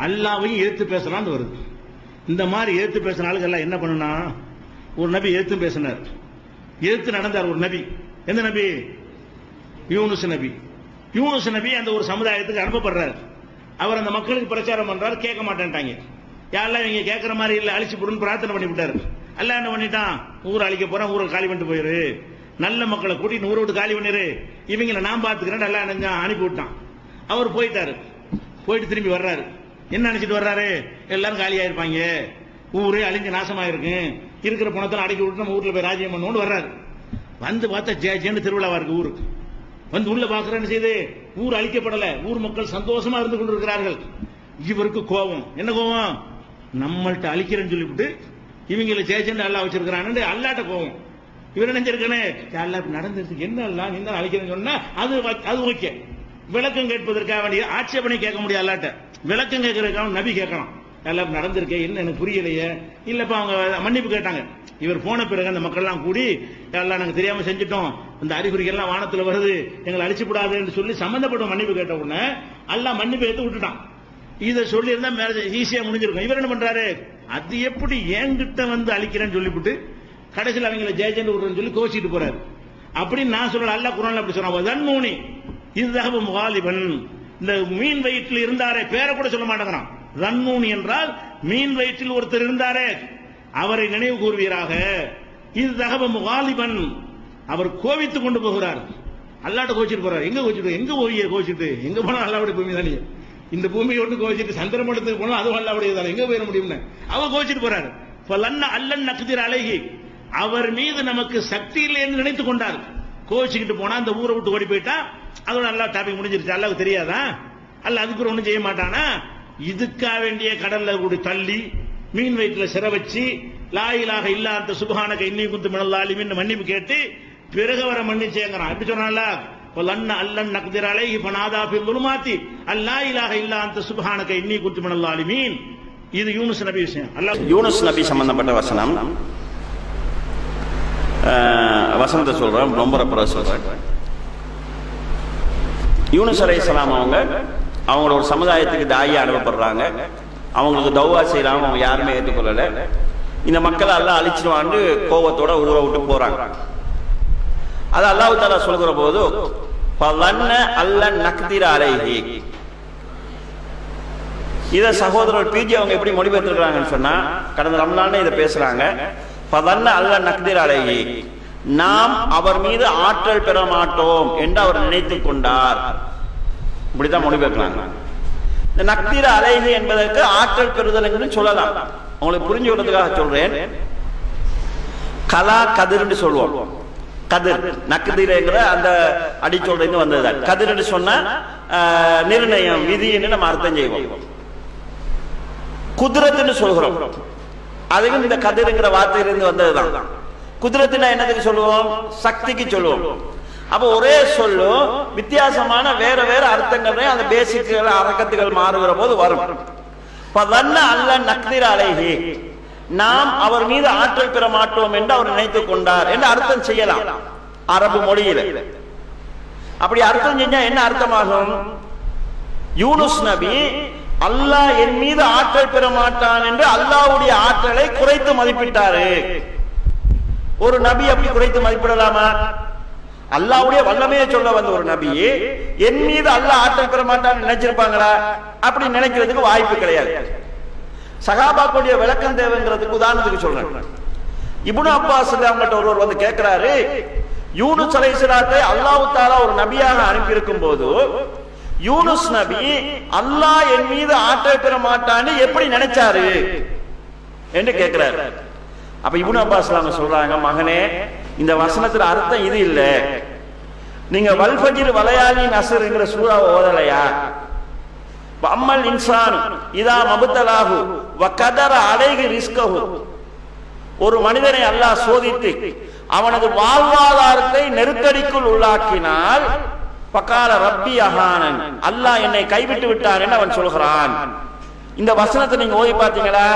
அல்லாவையும் எதிர்த்து பேசலான்னு வருது. இந்த மாதிரி எதிர்த்து பேசின ஆளுங்க எல்லாம் என்ன பண்ணுனா ஒரு நபி எதிர்த்து பேசினார். எதிர்த்து நடந்தார் ஒரு நபி. எந்த நபி? யூனுஸ் நபி. யூனுஸ் நபி அந்த ஒரு சமுதாயத்துக்கு அனுப்பப்படுறார். அவர் அந்த மக்களுக்கு பிரச்சாரம் பண்றாரு கேட்க மாட்டேன்ட்டாங்க. யாரெல்லாம் இவங்க கேட்கற மாதிரி இல்லை அழிச்சு போடுன்னு பிரார்த்தனை பண்ணி விட்டாரு. எல்லாம் என்ன பண்ணிட்டான்? ஊரை அழிக்க போறேன் ஊரை காலி பண்ணிட்டு போயிரு. நல்ல மக்களை கூட்டிட்டு ஊரை விட்டு காலி பண்ணிரு. இவங்களை நான் பார்த்துக்கிறேன் நல்லா அனுப்பி விட்டான். அவர் போயிட்டாரு. போயிட்டு திரும்பி வர்றாரு. என்ன நினைச்சிட்டு வர்றாரு? எல்லாரும் காலியா இருப்பாங்க ஊரே அழிஞ்சு நாசமா இருக்கு இருக்கிற பணத்தை அடக்கி விட்டு நம்ம ஊர்ல போய் ராஜ்யம் பண்ணுவோம்னு வர்றாரு. வந்து பார்த்தா ஜே ஜேன்னு திருவிழாவா இருக்கு ஊருக்கு வந்து உள்ள பாக்குறேன்னு செய்து? ஊர் அழிக்கப்படல. ஊர் மக்கள் சந்தோஷமா இருந்து கொண்டிருக்கிறார்கள். இவருக்கு கோபம். என்ன கோபம்? நம்மள்ட்ட அழிக்கிறேன்னு சொல்லிவிட்டு இவங்களை ஜெயச்சந்திர அல்லா வச்சிருக்கிறான்னு அல்லாட்ட கோபம். இவர் நினைச்சிருக்கானே அல்லா நடந்துருக்கு என்ன அல்லா நீ தான் அழிக்கிறேன்னு சொன்னா அது அது ஓகே. விளக்கம் கேட்பதற்காக வேண்டிய ஆட்சேபனை கேட்க முடியாது அல்லாட்ட விளக்கம் கேட்கறதுக்காக நபி கேட்கலாம். எல்லாம் நடந்திருக்கே என்ன எனக்கு புரியலையே. இல்லப்பா அவங்க மன்னிப்பு கேட்டாங்க. இவர் போன பிறகு அந்த மக்கள்லாம் கூடி எல்லாம் நாங்கள் தெரியாம செஞ்சுட்டோம். அந்த அறிகுறிகள்லாம் வானத்தில் வருது எங்களை அழிச்சு விடாதுன்னு சொல்லி சம்பந்தப்பட்ட மன்னிப்பு கேட்ட உடனே எல்லாம் மன்னிப்பு எடுத்து விட்டுட்டான். இதை சொல்லி இருந்தா மேரேஜ் ஈஸியா முடிஞ்சிருக்கும். இவர் என்ன பண்றாரு? அது எப்படி என்கிட்ட வந்து அழிக்கிறேன்னு சொல்லிவிட்டு கடைசியில் அவங்களை ஜெயஜெண்டு விடுறேன்னு சொல்லி கோச்சிட்டு போறாரு. அப்படின்னு நான் சொல்றேன் அல்ல குரான்ல அப்படி சொன்னா தன்மூனி இதுதான் முகாலிபன். இந்த மீன் வயிற்றில் இருந்தாரே பேரை கூட சொல்ல மாட்டேங்கிறான். ரன்னூன் என்றால் மீன் வயிற்றில் ஒருத்தர் இருந்தாரே. அவரை நினைவு கூறுவீராக. இது தகவ முகாலிபன். அவர் கோவித்துக் கொண்டு போகிறார். அல்லாட்ட கோச்சிட்டு போறார். எங்க கோச்சிட்டு எங்க போவிய கோச்சிட்டு எங்க போனா அல்லாவுடைய பூமி தானே. இந்த பூமியை ஒன்று கோச்சிட்டு சந்திரமண்டலத்துக்கு போனா அதுவும் அல்லாவுடைய தானே. எங்க போயிட முடியும்னு? அவர் கோச்சிட்டு போறாரு. பலன்ன அல்லன் நக்குதிர் அழகி அவர் மீது நமக்கு சக்தி இல்லை என்று நினைத்துக் கொண்டார். கோச்சிக்கிட்டு போனா அந்த ஊரை விட்டு ஓடி போயிட்டா அதோட நல்லா டாபிக் முடிஞ்சிருச்சு. அல்லாவுக்கு தெரியாதா? அல்ல அதுக்கு ஒண்ணும் செய்ய மாட்டானா? இதுக்கா வேண்டிய கடல்ல கூட தள்ளி மீன் வயிற்றுல சிற வச்சு லாயிலாக இல்லாத சுபஹானக இன்னி குத்து மினல்லாலிமின்னு மன்னிப்பு கேட்டு பிறகு வர மன்னிச்சேங்கிறான். எப்படி சொன்னான்ல லன்ன அல்லன் நக்திராலே இப்ப நாதா ஃபில் மாத்தி அல்லா இலாக இல்லா சுபகானக்க இன்னி குத்து மினல்லாலிமீன் இது யூனுஸ் நபி விஷயம். அல்ல யூனுஸ் நபி சம்பந்தப்பட்ட வசனம். வசனத்தை சொல்றேன். ரொம்ப சொல்றேன். யூனுஸ் அலைஹிஸ்ஸலாம் அவங்க அவங்களோட ஒரு சமுதாயத்துக்கு தாயா அனுப்பப்படுறாங்க. அவங்களுக்கு தௌவா செய்யலாம் அவங்க யாருமே ஏற்றுக்கொள்ளலை. இந்த மக்களை எல்லாம் அழிச்சிருவான்னு கோபத்தோட ஊரை விட்டு போறாங்க. அது அல்லாஹு தாலா சொல்கிற போது பலன்ன அல்ல நக்திர அலைஹி. இத சகோதரர் பிஜி அவங்க எப்படி மொழிபெயர்த்திருக்கிறாங்கன்னு சொன்னா கடந்த ரம்லான்னு இதை பேசுறாங்க. பதன்ன அல்ல நக்திர அலைஹி. நாம் அவர் மீது ஆற்றல் பெற மாட்டோம் என்று அவர் நினைத்துக் கொண்டார். இப்படிதான் மொழிபெயர்க்கிறாங்க இந்த நக்தீர அலைஹி என்பதற்கு ஆற்றல் பெறுதல் சொல்லலாம். உங்களுக்கு புரிஞ்சு விடுறதுக்காக சொல்றேன். கலா கதிர்னு சொல்லுவோம் கதிர். நக்கதிரங்கிற அந்த அடிச்சொல்லிருந்து வந்ததுதான் கதிர்னு சொன்னா ஆஹ், நிர்ணயம் விதின்னு நம்ம அர்த்தம் செய்வோம். குதிரத்துன்னு சொல்கிறோம். அதுவும் இந்த கதிருங்கிற வார்த்தையிலிருந்து வந்ததுதான். குதிரத்துனா என்னதுக்கு சொல்லுவோம்? சக்திக்கு சொல்லுவோம். அப்ப ஒரே சொல்லும் வித்தியாசமான வேற வேற அர்த்தங்கள் அந்த பேசிக்குகள் அரக்கத்துகள் மாறுகிற போது வரும். பதன்ன அல்ல நக்திர அலைஹி. நாம் அவர் மீது ஆற்றல் பெற மாட்டோம் என்று அவர் நினைத்துக் கொண்டார் என்று அர்த்தம் செய்யலாம். அரபு மொழியில. அப்படி அர்த்தம் செஞ்சா என்ன அர்த்தமாகும்? யூனுஸ் நபி அல்லாஹ் என் மீது ஆற்றல் பெற மாட்டான் என்று அல்லாவுடைய ஆற்றலை குறைத்து மதிப்பிட்டாரு. ஒரு நபி அப்படி குறைத்து மதிப்பிடலாமா? அல்லாவுடைய வல்லமையை சொல்ல வந்த ஒரு நபி என் மீது அல்லாஹ் ஆற்றல் பெற மாட்டான்னு நினைச்சிருப்பாங்களா அப்படி நினைக்கிறதுக்கு வாய்ப்பு கிடையாது. சகாபாக்குடைய விளக்கம் தேவைங்கிறதுக்கு உதாரணத்துக்கு சொல்றேன். இபுனு அப்பாஸ் அவங்கள்ட்ட ஒருவர் வந்து கேட்கிறாரு யூனுஸ் அலைஹிஸ்ஸலாத்தை அல்லாஹ் தாலா ஒரு நபியாக அனுப்பியிருக்கும் போது யூனுஸ் நபி அல்லாஹ் என் மீது ஆற்றல் பெற மாட்டான்னு எப்படி நினைச்சாரு? என்று கேட்கிறாரு அப்ப இபுன் அப்பாஸ் அவங்க சொல்றாங்க மகனே இந்த வசனத்துல அர்த்தம் இது இல்ல. நீங்க வல்ஃபஜிர் வலையாளி நசருங்கிற சூறாவை ஓதலையா? அம்மல் இன்சான் இதா மபுத்தலாகு வகதர அலைகு ரிஸ்கஹு. ஒரு மனிதனை அல்லாஹ் சோதித்து அவனது வாழ்வாதாரத்தை நெருக்கடிக்குள் உள்ளாக்கினால் பக்கால ரப்பி அஹானன். அல்லாஹ் என்னை கைவிட்டு விட்டான் என்று அவன் சொல்கிறான். இந்த வசனத்தை நீங்க ஓதி பார்த்தீங்களா?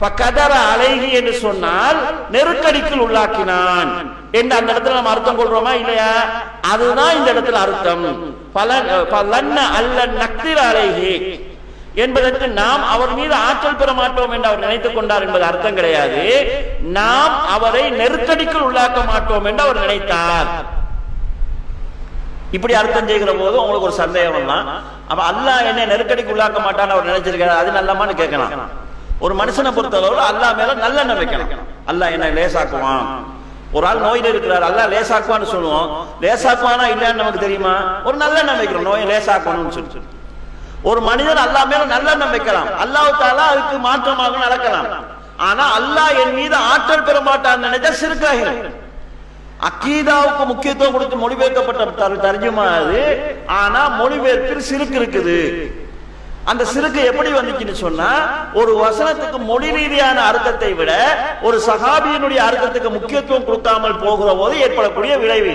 பக்கதர அழகி என்று சொன்னால் நெருக்கடிக்குள் உள்ளாக்கினான் என்று அந்த இடத்துல நம்ம அர்த்தம் கொள்றோமா இல்லையா? அதுதான் இந்த இடத்துல அர்த்தம். பல பலன்ன அல்ல நக்திர அலைகி என்பதற்கு நாம் அவர் மீது ஆற்றல் பெற மாட்டோம் என்று அவர் நினைத்துக் கொண்டார் என்பது அர்த்தம் கிடையாது. நாம் அவரை நெருக்கடிக்குள் உள்ளாக்க மாட்டோம் என்று அவர் நினைத்தார். இப்படி அர்த்தம் செய்கிற போது உங்களுக்கு ஒரு சந்தேகம் தான் அப்ப அல்லாஹ் என்ன நெருக்கடிக்கு உள்ளாக்க மாட்டான்னு அவர் நினைச்சிருக்காரு அது நல்லமான்னு கேட்கலாம். ஒரு மனுஷனை பொறுத்தளவு அல்லாஹ் மேல நல்ல வைக்கணும். அல்லாஹ் என்ன லேசாக்குவான். ஒரு ஆள் நோயில் இருக்கிறார் அல்லாஹ் லேசாக்குவான்னு சொல்லுவோம். லேசாக்குவானா இல்லைன்னு நமக்கு தெரியுமா? ஒரு நல்ல நம்பிக்கிறோம் நோயை லேசாக்கணும்னு சொல்லி. ஒரு மனிதன் அல்லாஹ் மேல நல்ல நம்பிக்கலாம் அல்லாஹ் தாலா அதுக்கு மாற்றமாக நடக்கலாம். ஆனா அல்லாஹ் என் மீது ஆற்றல் பெற மாட்டான்னு நினைச்சா சிறுக்காகிறேன் அக்கீதாவுக்கு முக்கியத்துவம் கொடுத்து மொழிபெயர்க்கப்பட்ட தர்ஜுமா அது. ஆனா மொழிபெயர்ப்பில் சிறுக்கு இருக்குது. அந்த சிறுக்கு எப்படி வந்துச்சுன்னு சொன்னா ஒரு வசனத்துக்கு மொழி ரீதியான அர்த்தத்தை விட ஒரு சகாபியினுடைய அர்த்தத்துக்கு முக்கியத்துவம் கொடுக்காமல் போகிற போது ஏற்படக்கூடிய விளைவு